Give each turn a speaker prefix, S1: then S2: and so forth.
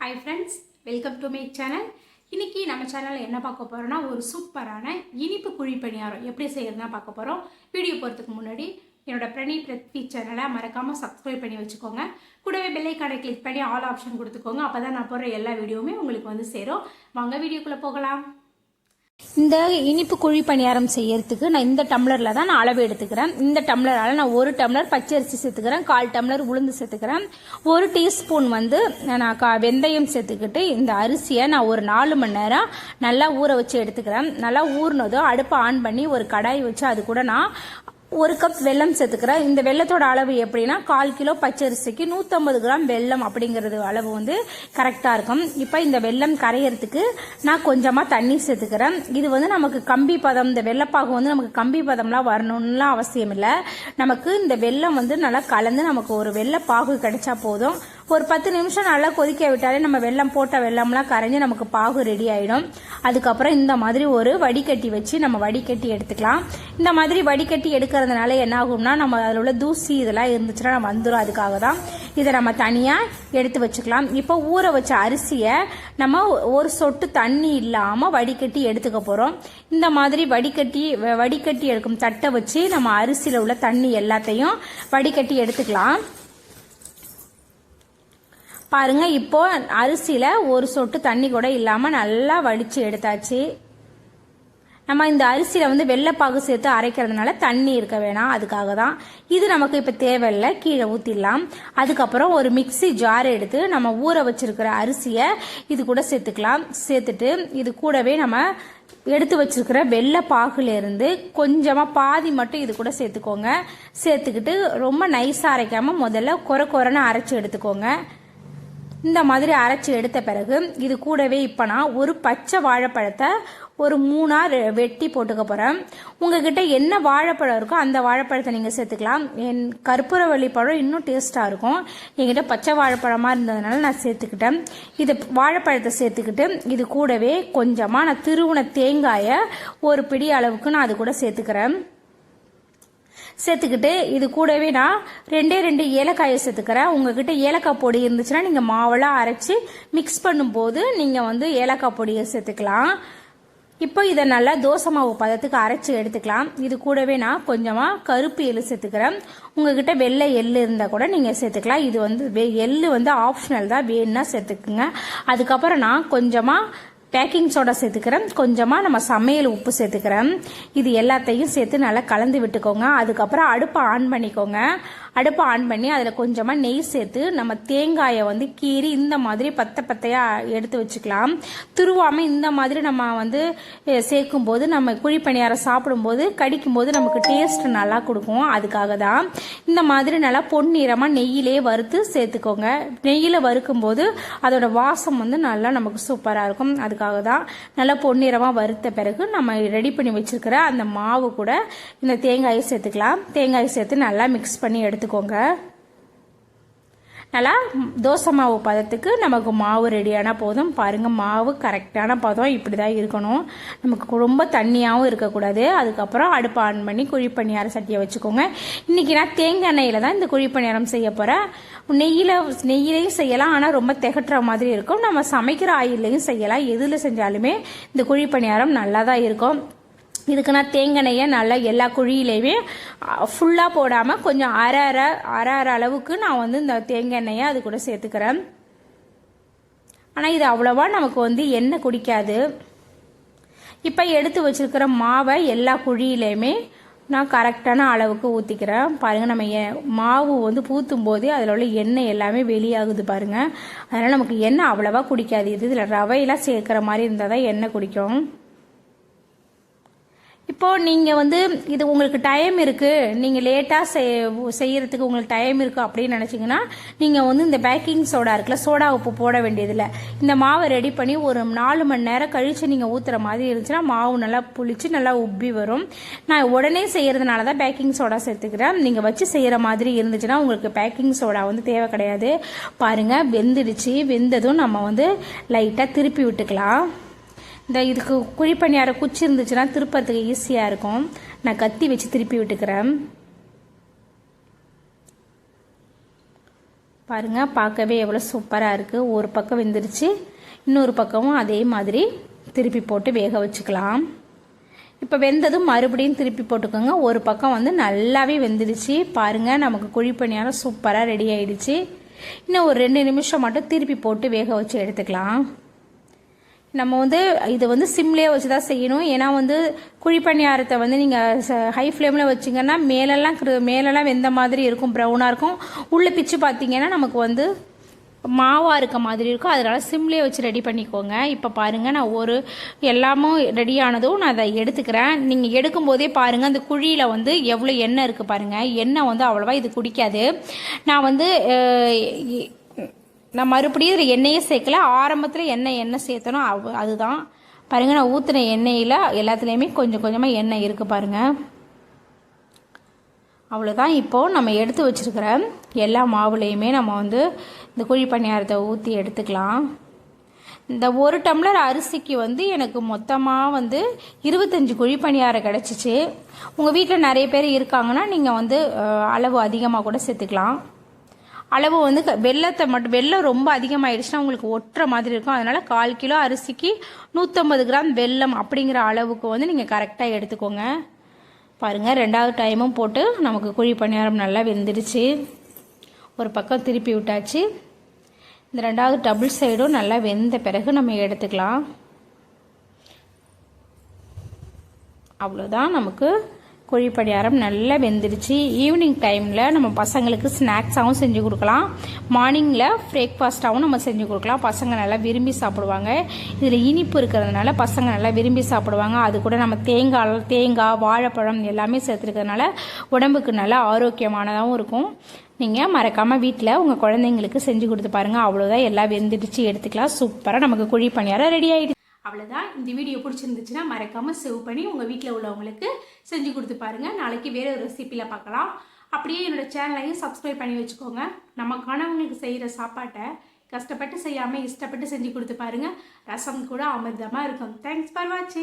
S1: Hi friends welcome to my channel இன்றைக்கி நம்ம சேனலில் என்ன பார்க்க போகிறோன்னா ஒரு சூப்பரான இனிப்பு குழி பணியாரம் எப்படி செய்யறதுனா பார்க்க போகிறோம் வீடியோ போகிறதுக்கு முன்னாடி என்னோடய பிரணி பிரத்வி சேனலை மறக்காமல் சப்ஸ்கிரைப் பண்ணி வச்சுக்கோங்க. கூடவே பெல்லைக்கானை கிளிக் பண்ணி ஆல் ஆப்ஷன் கொடுத்துக்கோங்க. அப்போ தான் நான் போடுற எல்லா வீடியோவுமே உங்களுக்கு வந்து சேரும். வாங்க வீடியோக்குள்ளே போகலாம். இந்த இனிப்பு குழி பணியாரம் செய்யறதுக்கு நான் இந்த டம்ளரில் தான் நான் அளவு எடுத்துக்கிறேன். இந்த டம்ளரால் நான் ஒரு டம்ளர் பச்சரிசி சேர்த்துக்கிறேன். கால் டம்ளர் உளுந்து சேர்த்துக்கிறேன். ஒரு டீஸ்பூன் வந்து நான் கா வெந்தயம் சேர்த்துக்கிட்டு இந்த அரிசியை நான் ஒரு நாலு மணி நேரம் நல்லா ஊற வச்சு எடுத்துக்கிறேன். நல்லா ஊறினதும் அடுப்பை ஆன் பண்ணி ஒரு கடாய் வச்சு அது கூட நான் ஒரு கப் வெல்லம் சேர்த்துக்கிறேன். இந்த வெள்ளத்தோட அளவு எப்படின்னா கால் கிலோ பச்சரிசிக்கு நூற்றம்பது கிராம் வெல்லம் அப்படிங்கிறது அளவு வந்து கரெக்டாக இருக்கும். இப்போ இந்த வெல்லம் கரையிறதுக்கு நான் கொஞ்சமாக தண்ணி சேர்த்துக்கிறேன். இது வந்து நமக்கு கம்பி பதம் இந்த வெள்ளப்பாகு வந்து நமக்கு கம்பி பதம்லாம் வரணும்லாம் அவசியம் இல்லை நமக்கு இந்த வெல்லம் வந்து நல்லா கலந்து நமக்கு ஒரு வெள்ளப்பாகு கிடைச்சா போதும். ஒரு பத்து நிமிஷம் நல்லா கொதிக்க விட்டாலே நம்ம வெள்ளம் போட்ட வெள்ளம்லாம் கரைஞ்சி நமக்கு பாகு ரெடி ஆகிடும் அதுக்கப்புறம் இந்த மாதிரி ஒரு வடிகட்டி வச்சு நம்ம வடிகட்டி எடுத்துக்கலாம். இந்த மாதிரி வடிகட்டி எடுக்கிறதுனால என்ன ஆகும்னா நம்ம அதில் உள்ள தூசி இதெல்லாம் இருந்துச்சுன்னா நம்ம வந்துடும் அதுக்காக தான் இதை நம்ம தனியாக எடுத்து வச்சுக்கலாம். இப்போ ஊற வச்ச அரிசியை நம்ம ஒரு சொட்டு தண்ணி இல்லாமல் வடிகட்டி எடுத்துக்க போகிறோம் இந்த மாதிரி வடிகட்டி வ- வடிகட்டி எடுக்கும் தட்டை வச்சு நம்ம அரிசியில் உள்ள தண்ணி எல்லாத்தையும் வடிகட்டி எடுத்துக்கலாம். பாருங்க இப்போ அரிசியில ஒரு சொட்டு தண்ணி கூட இல்லாம நல்லா வடிச்சு எடுத்தாச்சு. நம்ம இந்த அரிசியில வந்து வெள்ளைப்பாகு சேர்த்து அரைக்கிறதுனால தண்ணி இருக்க வேணாம் அதுக்காக தான். இது நமக்கு இப்போ தேவையில்லை கீழே ஊற்றிடலாம் அதுக்கப்புறம் ஒரு மிக்ஸி ஜார் எடுத்து நம்ம ஊற வச்சிருக்கிற அரிசியை இது கூட சேர்த்துக்கலாம். சேர்த்துட்டு இது கூடவே நம்ம எடுத்து வச்சிருக்கிற வெள்ளை இருந்து கொஞ்சமாக பாதி மட்டும் இது கூட சேர்த்துக்கோங்க. சேர்த்துக்கிட்டு ரொம்ப நைஸாக அரைக்காம முதல்ல குறை குறைன்னு அரைச்சி எடுத்துக்கோங்க. இந்த மாதிரி அரைச்சி எடுத்த பிறகு இது கூடவே இப்போ நான் ஒரு பச்சை வாழைப்பழத்தை ஒரு மூணாக வெட்டி போட்டுக்க போகிறேன் உங்ககிட்ட என்ன வாழைப்பழம் இருக்கோ அந்த வாழைப்பழத்தை நீங்கள் சேர்த்துக்கலாம். என் கற்பூரவள்ளி பழம் இன்னும் டேஸ்ட்டாக இருக்கும். என்கிட்ட பச்சை வாழைப்பழமாக இருந்ததுனால நான் சேர்த்துக்கிட்டேன். இது வாழைப்பழத்தை சேர்த்துக்கிட்டு இது கூடவே கொஞ்சமாக நான் திருவுண தேங்காயை ஒரு பிடி அளவுக்கு நான் அது கூட சேர்த்துக்கிறேன். சேர்த்துக்கிட்டு இது கூடவே நான் ரெண்டே ரெண்டு ஏலக்காயை சேர்த்துக்கிறேன். உங்ககிட்ட ஏலக்காய் பொடி இருந்துச்சுன்னா நீங்கள் மாவெல்லாம் அரைச்சி மிக்ஸ் பண்ணும்போது நீங்கள் வந்து ஏலக்காய் பொடியை சேர்த்துக்கலாம். இப்போ இதை நல்லா தோசை மாவு பதத்துக்கு அரைச்சி எடுத்துக்கலாம். இது கூடவே நான் கொஞ்சமாக கருப்பு எள்ளு சேர்த்துக்கிறேன். உங்ககிட்ட வெள்ளை எள்ளு இருந்தால் கூட நீங்கள் சேர்த்துக்கலாம். இது வந்து வெ- எள்ளு வந்து ஆப்ஷனல் தான். வேணும்னா சேர்த்துக்குங்க. அதுக்கப்புறம் நான் கொஞ்சமாக பேக்கிங் சோடா சேர்த்துக்கிறேன். கொஞ்சமாக நம்ம சமையல் உப்பு சேர்த்துக்கிறேன். இது எல்லாத்தையும் சேர்த்து நல்லா கலந்து விட்டுக்கோங்க. அதுக்கப்புறம் அடுப்பை ஆன் பண்ணிக்கோங்க. அடுப்பை ஆன் பண்ணி அதில் கொஞ்சமாக நெய் சேர்த்து நம்ம தேங்காயை வந்து கீறி இந்த மாதிரி பத்த பத்தையாக எடுத்து வச்சுக்கலாம். துருவாமல் இந்த மாதிரி நம்ம வந்து சேர்க்கும்போது நம்ம குழிப்பணியாரம் சாப்பிடும்போது கடிக்கும்போது நமக்கு டேஸ்ட் நல்லா கொடுக்கும். அதுக்காக தான் இந்த மாதிரி நல்லா பொன்னிறமாக நெய்யிலே வறுத்து சேர்த்துக்கோங்க. நெய்யில் வறுக்கும்போது அதோட வாசம் வந்து நல்லா நமக்கு சூப்பராக இருக்கும். அதுக்காக தான் நல்லா பொன்னிறமாக வறுத்த பிறகு நம்ம ரெடி பண்ணி வச்சிருக்கிற அந்த மாவு கூட இந்த தேங்காயை சேர்த்துக்கலாம். தேங்காயை சேர்த்து நல்லா மிக்ஸ் பண்ணி எடுத்துக்கோங்க. நல்லா தோசை மாவு பதத்துக்கு நமக்கு மாவு ரெடியான போதும். பாருங்கள் மாவு கரெக்டான பதம் இப்படி தான் இருக்கணும். நமக்கு ரொம்ப தண்ணியாகவும் இருக்கக்கூடாது. அதுக்கப்புறம் அடுப்பை ஆன் பண்ணி குழிப்பணியார சட்டியை வச்சுக்கோங்க. இன்றைக்கி நான் தேங்காய் எண்ணெயில் தான் இந்த குழிப்பணியாரம் செய்ய போகிறேன் நெய்யில் நெய்யிலையும் செய்யலாம். ஆனால் ரொம்ப திகட்டுற மாதிரி இருக்கும். நம்ம சமைக்கிற ஆயிலையும் செய்யலாம். எதில் செஞ்சாலுமே இந்த குழிப்பணியாரம் நல்லா தான் இருக்கும். இதுக்கு நான் தேங்காய் நல்லா எல்லா குழியிலையுமே ஃபுல்லாக போடாமல் கொஞ்சம் அரை அரை அரை அரை அளவுக்கு நான் வந்து இந்த தேங்காய் எண்ணெயை அது கூட சேர்த்துக்கிறேன். ஆனால் இது அவ்வளோவா நமக்கு வந்து எண்ணெய் குடிக்காது. இப்போ எடுத்து வச்சிருக்கிற மாவை எல்லா குழியிலையுமே நான் கரெக்டான அளவுக்கு ஊற்றிக்கிறேன் பாருங்கள் நம்ம எ- மாவு வந்து பூத்தும் போதே அதில் உள்ள எண்ணெய் எல்லாமே வெளியாகுது பாருங்கள் அதனால் நமக்கு எண்ணெய் அவ்வளோவா குடிக்காது. இது இதில் ரவையெல்லாம் சேர்க்குற மாதிரி இருந்தால் தான் எண்ணெய் குடிக்கும். இப்போ நீங்கள் வந்து இது உங்களுக்கு டைம் இருக்குது நீங்கள் லேட்டாக செய் செய்கிறதுக்கு உங்களுக்கு டைம் இருக்குது அப்படின்னு நினச்சிங்கன்னா நீங்கள் வந்து இந்த பேக்கிங் சோடா இருக்குல்ல சோடா உப்பு போட வேண்டியதில்லை. இந்த மாவை ரெடி பண்ணி ஒரு நாலு மணி நேரம் கழித்து நீங்கள் ஊற்றுற மாதிரி இருந்துச்சுன்னா மாவு நல்லா புளிச்சு நல்லா உப்பி வரும். நான் உடனே செய்கிறதுனால தான் பேக்கிங் சோடா சேர்த்துக்கிறேன். நீங்கள் வச்சு செய்கிற மாதிரி இருந்துச்சுன்னா உங்களுக்கு பேக்கிங் சோடா வந்து தேவை கிடையாது. பாருங்கள் வெந்துடுச்சு. வெந்ததும் நம்ம வந்து லைட்டாக திருப்பி விட்டுக்கலாம். இந்த இதுக்கு குழிப்பணியார குச்சி இருந்துச்சுன்னா திருப்பறதுக்கு ஈஸியாக இருக்கும். நான் கத்தி வச்சு திருப்பி விட்டுக்கிறேன். பாருங்கள் பார்க்கவே எவ்வளோ சூப்பராக இருக்குது ஒரு பக்கம் வெந்துருச்சு இன்னொரு பக்கமும் அதே மாதிரி திருப்பி போட்டு வேக வச்சுக்கலாம். இப்போ வெந்ததும் மறுபடியும் திருப்பி போட்டுக்கோங்க. ஒரு பக்கம் வந்து நல்லாவே வெந்துடுச்சு. பாருங்கள் நமக்கு குழிப்பணியாரம் சூப்பராக ரெடி ஆயிடுச்சு. இன்னும் ஒரு ரெண்டு நிமிஷம் மட்டும் திருப்பி போட்டு வேக வச்சு எடுத்துக்கலாம். நம்ம வந்து இதை வந்து சிம்லேயே வச்சு தான் செய்யணும். ஏன்னா வந்து குழிப்பணியாரத்தை வந்து நீங்கள் ஹை ஃப்ளேமில் வச்சிங்கன்னா மேலெல்லாம் கிரு- மேலெல்லாம் வெந்த மாதிரி இருக்கும் ப்ரௌனாக இருக்கும். உள்ளே பிச்சு பார்த்தீங்கன்னா நமக்கு வந்து மாவாக இருக்க மாதிரி இருக்கும். அதனால் சிம்லேயே வச்சு ரெடி பண்ணிக்கோங்க. இப்போ பாருங்கள் நான் ஒரு எல்லாமும் ரெடியானதும் நான் அதை எடுத்துக்கிறேன். நீங்கள் எடுக்கும்போதே பாருங்கள் அந்த குழியில் வந்து எவ்வளோ எண்ணெய் இருக்குது பாருங்கள் எண்ணெய் வந்து அவ்வளோவா இது குடிக்காது. நான் வந்து நான் மறுபடியும் இதில் எண்ணெயே சேர்க்கல. ஆரம்பத்தில் எண்ணெய் எண்ணெய் சேர்த்தனோ அவ் அதுதான். பாருங்கள் நான் ஊற்றின எண்ணெயில் எல்லாத்துலேயுமே கொஞ்சம் கொஞ்சமாக எண்ணெய் இருக்குது பாருங்கள் அவ்வளோதான் இப்போது நம்ம எடுத்து வச்சுருக்கிற எல்லா மாவுலேயுமே நம்ம வந்து இந்த குழி பணியாரத்தை ஊற்றி எடுத்துக்கலாம். இந்த ஒரு டம்ளர் அரிசிக்கு வந்து எனக்கு மொத்தமாக வந்து இருபத்தஞ்சி குழி பணியாரம் கிடச்சிச்சு. உங்கள் வீட்டில் நிறைய பேர் இருக்காங்கன்னா நீங்கள் வந்து அளவு அதிகமாக கூட சேர்த்துக்கலாம். அளவு வந்து க- மட்டும் வெள்ளம் ரொம்ப அதிகமாகிடுச்சுன்னா உங்களுக்கு ஒட்டுற மாதிரி இருக்கும். அதனால் கால் கிலோ அரிசிக்கு நூற்றம்பது கிராம் வெல்லம் அப்படிங்கிற அளவுக்கு வந்து நீங்கள் கரெக்டாக எடுத்துக்கோங்க. பாருங்கள் ரெண்டாவது டைமும் போட்டு நமக்கு குழி பணியாரம் நல்லா வெந்துடுச்சு. ஒரு பக்கம் திருப்பி விட்டாச்சு. இந்த ரெண்டாவது டபுள் சைடும் நல்லா வெந்த பிறகு நம்ம எடுத்துக்கலாம். அவ்வளோதான் நமக்கு குழி பணியாரம் நல்லா வெந்துடுச்சு. ஈவினிங் டைமில் நம்ம பசங்களுக்கு ஸ்நாக்ஸாகவும் செஞ்சு கொடுக்கலாம். மார்னிங்கில் பிரேக்ஃபாஸ்ட்டாகவும் நம்ம செஞ்சு கொடுக்கலாம். பசங்க நல்லா விரும்பி சாப்பிடுவாங்க. இதில் இனிப்பு இருக்கிறதுனால பசங்க நல்லா விரும்பி சாப்பிடுவாங்க. அது கூட நம்ம தேங்காய் தேங்காய் வாழைப்பழம் எல்லாமே சேர்த்துருக்கிறதுனால உடம்புக்கு நல்லா ஆரோக்கியமானதாகவும் இருக்கும். நீங்கள் மறக்காமல் வீட்டில் உங்கள் குழந்தைங்களுக்கு செஞ்சு கொடுத்து பாருங்கள் அவ்வளோதான் எல்லாம் வெந்துடுச்சு. எடுத்துக்கலாம். சூப்பராக நமக்கு குழி பணியாரம் ரெடி ஆகிடுச்சு அவ்வளோதான் இந்த வீடியோ பிடிச்சிருந்துச்சுன்னா மறக்காமல் சேவ் பண்ணி உங்கள் வீட்டில் உள்ளவங்களுக்கு செஞ்சு கொடுத்து பாருங்கள் நாளைக்கு வேறு ஒரு ரெசிப்பியில் பார்க்கலாம். அப்படியே என்னோட சேனலையும் சப்ஸ்கிரைப் பண்ணி வச்சுக்கோங்க. நமக்கானவங்களுக்கு செய்கிற சாப்பாட்டை கஷ்டப்பட்டு செய்யாமல் இஷ்டப்பட்டு செஞ்சு கொடுத்து பாருங்கள் ரசம் கூட அமிர்தமாக இருக்கும். தேங்க்ஸ் ஃபார் வாட்சிங்